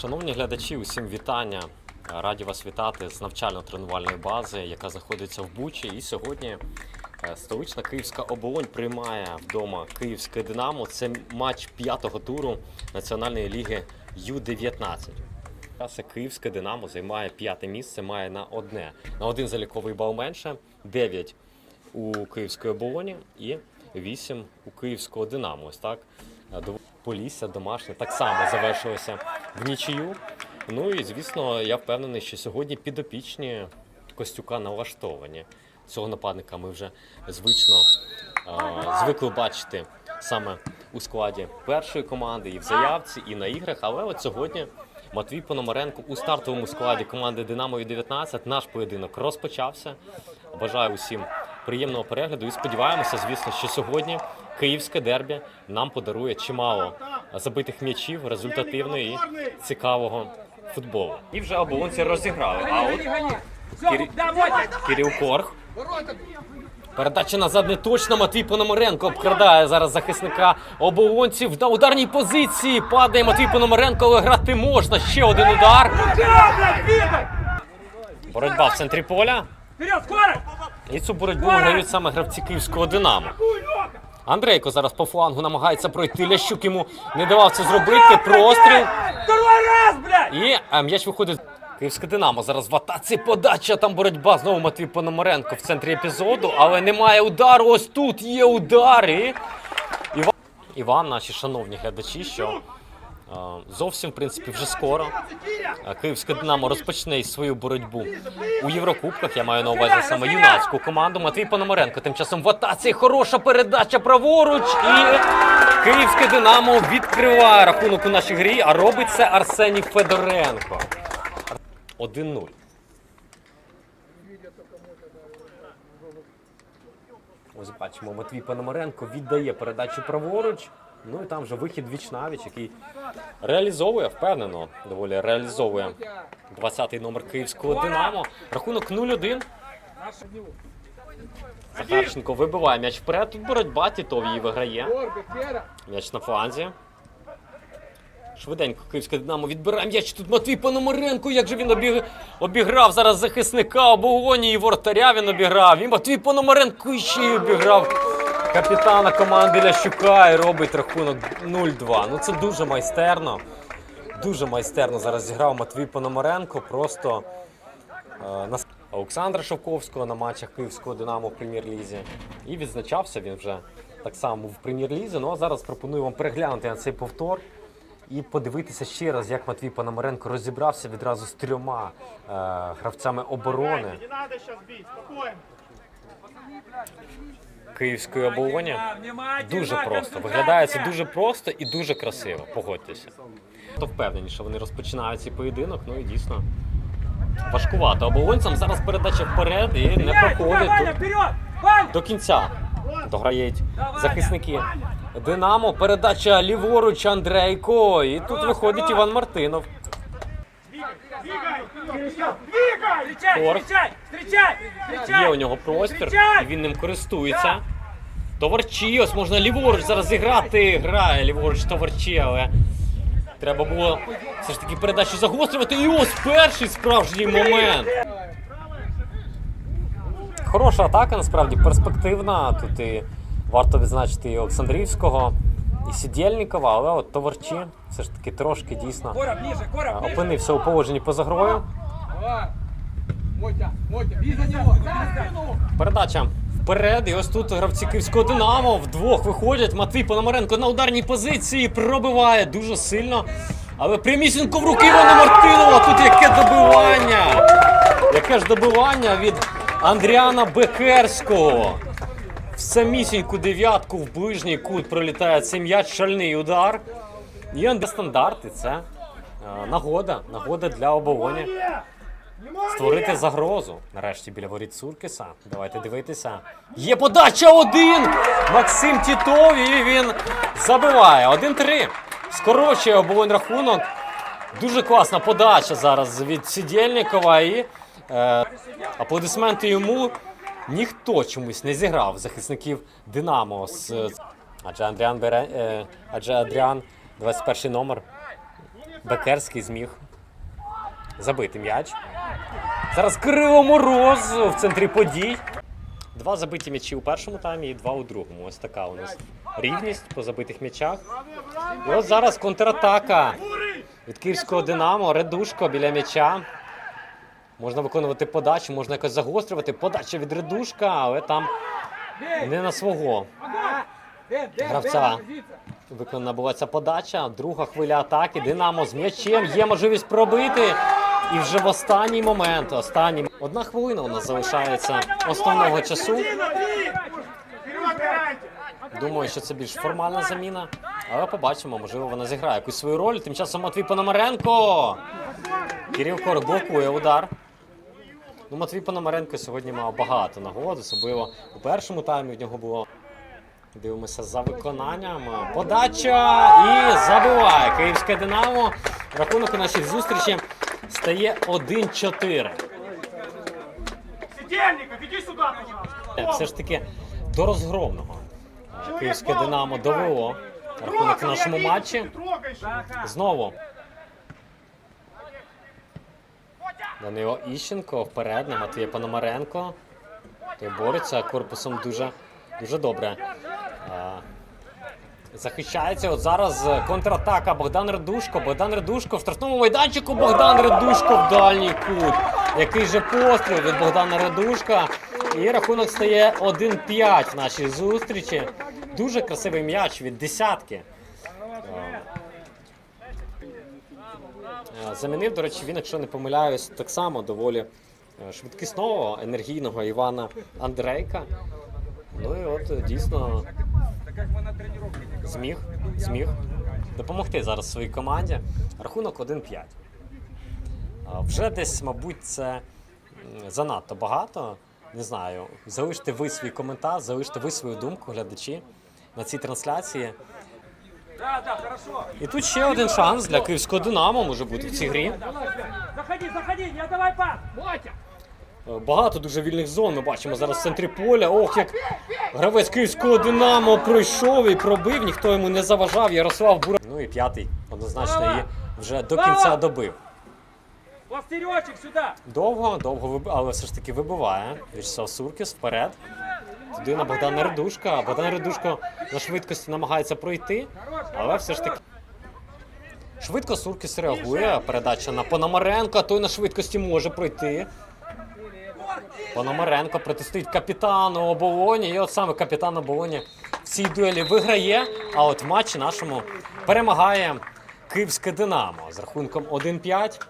Шановні глядачі, усім вітання. Раді вас вітати з навчально-тренувальної бази, яка знаходиться в Бучі. І сьогодні е, столична Київська оболонь приймає вдома Київське Динамо. Це матч п'ятого туру Національної ліги Ю-19. Зараз Київське Динамо займає п'яте місце, має на одне на один заліковий бал менше, 9 у Київської оболоні і 8 у Київського Динамо. Ось так. Полісся домашнє так само завершилося в нічию. Ну і звісно, я впевнений, що сьогодні підопічні Костюка налаштовані. Цього нападника ми вже звично е, звикли бачити саме у складі першої команди і в заявці, і на іграх. Але от сьогодні Матвій Пономаренко у стартовому складі команди Динамо 19 наш поєдинок розпочався. Бажаю усім приємного перегляду і сподіваємося, звісно, що сьогодні київське дербі нам подарує чимало забитих м'ячів, результативного і цікавого футболу. І вже оболонці розіграли. А от Кирі- Кирил Корх. Передача назад не точно. Матвій Пономаренко обкрадає зараз захисника оболонців на ударній позиції. Падає Матвій Пономаренко, але грати можна. Ще один удар. Боротьба в центрі поля. Вперед, скорость! І цю боротьбу виграють саме гравці київського Динамо. Андрейко зараз по флангу намагається пройти. Лящук йому не давав це зробити. Простріл. І а, м'яч виходить. Київське Динамо зараз в атаці подача. Там боротьба. Знову Матвій Пономаренко в центрі епізоду, але немає удару. Ось тут є удар. І... Іван, наші шановні глядачі, що е, зовсім в принципі вже скоро Київське Динамо розпочне свою боротьбу у Єврокубках. Я маю на увазі саме юнацьку команду. Матвій Пономаренко тим часом в атаці. Хороша передача праворуч. І Київське Динамо відкриває рахунок у нашій грі, а робить це Арсеній Федоренко. 1-0. Ось бачимо, Матвій Пономаренко віддає передачу праворуч. Ну і там вже вихід віч навіч, який реалізовує, впевнено, доволі реалізовує 20-й номер київського Динамо. Рахунок 0-1. Захарченко вибиває м'яч вперед. Тут боротьба, Тітов її виграє. М'яч на фланзі. Швиденько київське Динамо відбирає м'яч. Тут Матвій Пономаренко. Як же він обіг... обіграв зараз захисника обогоні і вортаря він обіграв. І Матвій Пономаренко ще й обіграв капітана команди Лящука і робить рахунок 0-2. Ну це дуже майстерно. Дуже майстерно зараз зіграв Матвій Пономаренко. Просто е, на Олександра Шовковського на матчах Київського Динамо в прем'єр-лізі. І відзначався він вже так само в прем'єр-лізі. Ну а зараз пропоную вам переглянути на цей повтор і подивитися ще раз, як Матвій Пономаренко розібрався відразу з трьома е, гравцями оборони Не сейчас бить, спокойно. Київської. Внимательно, Дуже просто. Виглядає це дуже просто і дуже красиво. Погодьтеся. То впевнені, що вони розпочинають цей поєдинок. Ну і дійсно важкувато. Оболонцям зараз передача вперед і не проходить тут до кінця. Дограють захисники. Динамо, передача ліворуч Андрейко. І тут виходить Іван Мартинов. Встречай! Є у нього простір, і він ним користується. Товарчі, ось можна ліворуч зараз зіграти. Грає ліворуч товарчі, але треба було все ж таки передачу загострювати. І ось перший справжній момент. Хороша атака, насправді перспективна. Тут і варто відзначити і Олександрівського, і Сідєльнікова, але от товарчі все ж таки трошки дійсно опинився у положенні поза грою. Нього, Передача вперед. І ось тут гравці київського Динамо вдвох виходять. Матвій Пономаренко на ударній позиції пробиває дуже сильно. Але прямісінько в руки Івана Мартинова. Тут яке добивання. Яке ж добивання від Андріана Бекерського. В самісіньку дев'ятку в ближній кут пролітає цей м'яч, шальний удар. І андестандарти. Це е, нагода. Нагода для оболоні створити загрозу. Нарешті біля воріт Суркіса. Давайте дивитися. Є подача один! Максим Тітов і він забиває. 1-3. Скорочує оболонь рахунок. Дуже класна подача зараз від Сідєльникова і е, аплодисменти йому. Ніхто чомусь не зіграв захисників Динамо. З, адже Андріан бере, е, адже Адріан 21 номер Бекерський зміг забити м'яч. Зараз Кирило Мороз в центрі подій. Два забиті м'ячі у першому таймі і два у другому. Ось така у нас рівність по забитих м'ячах. І от зараз контратака від київського Динамо. Редушко біля м'яча. Можна виконувати подачу, можна якось загострювати. Подача від Редушка, але там не на свого гравця. Виконана була ця подача. Друга хвиля атаки. Динамо з м'ячем. Є можливість пробити. І вже в останній момент, останній одна хвилина у нас залишається основного часу. Думаю, що це більш формальна заміна. Але побачимо, можливо, вона зіграє якусь свою роль. Тим часом Матвій Пономаренко. Кирил Корок блокує удар. Ну, Матвій Пономаренко сьогодні мав багато нагод, особливо у першому таймі в нього було. Дивимося за виконанням. Подача і забиває. Київське Динамо. Рахунок у нашій зустрічі стає 1-4. Сидельников, иди сюда. Все ж таки до розгромного. Київське Динамо довело рахунок в нашому матчі. Знову. Данило Іщенко вперед на Матвія Пономаренко. Той бореться корпусом дуже, дуже добре. Захищається. От зараз контратака Богдан Редушко. Богдан Редушко в штрафному майданчику. Богдан Редушко в дальній кут. Який же постріл від Богдана Редушка. І рахунок стає 1-5 в нашій зустрічі. Дуже красивий м'яч від десятки. Е, Замінив, до речі, він, якщо не помиляюсь, так само доволі е, швидкісного, енергійного Івана Андрейка. Ну і от е, дійсно зміг, зміг допомогти зараз своїй команді. Рахунок 1-5. Вже десь, мабуть, це занадто багато. Не знаю. Залиште ви свій коментар, залиште ви свою думку, глядачі, на цій трансляції. І тут ще один шанс для київського Динамо може бути в цій грі. Заходи, заходи, не отдавай пас. Е, Багато дуже вільних зон. Ми бачимо зараз в центрі поля. Ох, як гравець київського Динамо пройшов і пробив. Ніхто йому не заважав. Ярослав Бура. Ну і п'ятий однозначно її вже до кінця добив. Довго, довго але все ж таки вибиває. Вячеслав Суркіс вперед. Туди на Богдана Редушка. Богдан Редушко на швидкості намагається пройти, але все ж таки. Швидко Суркіс реагує. Передача на Пономаренка. Той на швидкості може пройти. Пономаренко протистоїть капітану оболоні. І от саме капітан оболоні в цій дуелі виграє. А от в матчі нашому перемагає Київське Динамо з рахунком 1-5.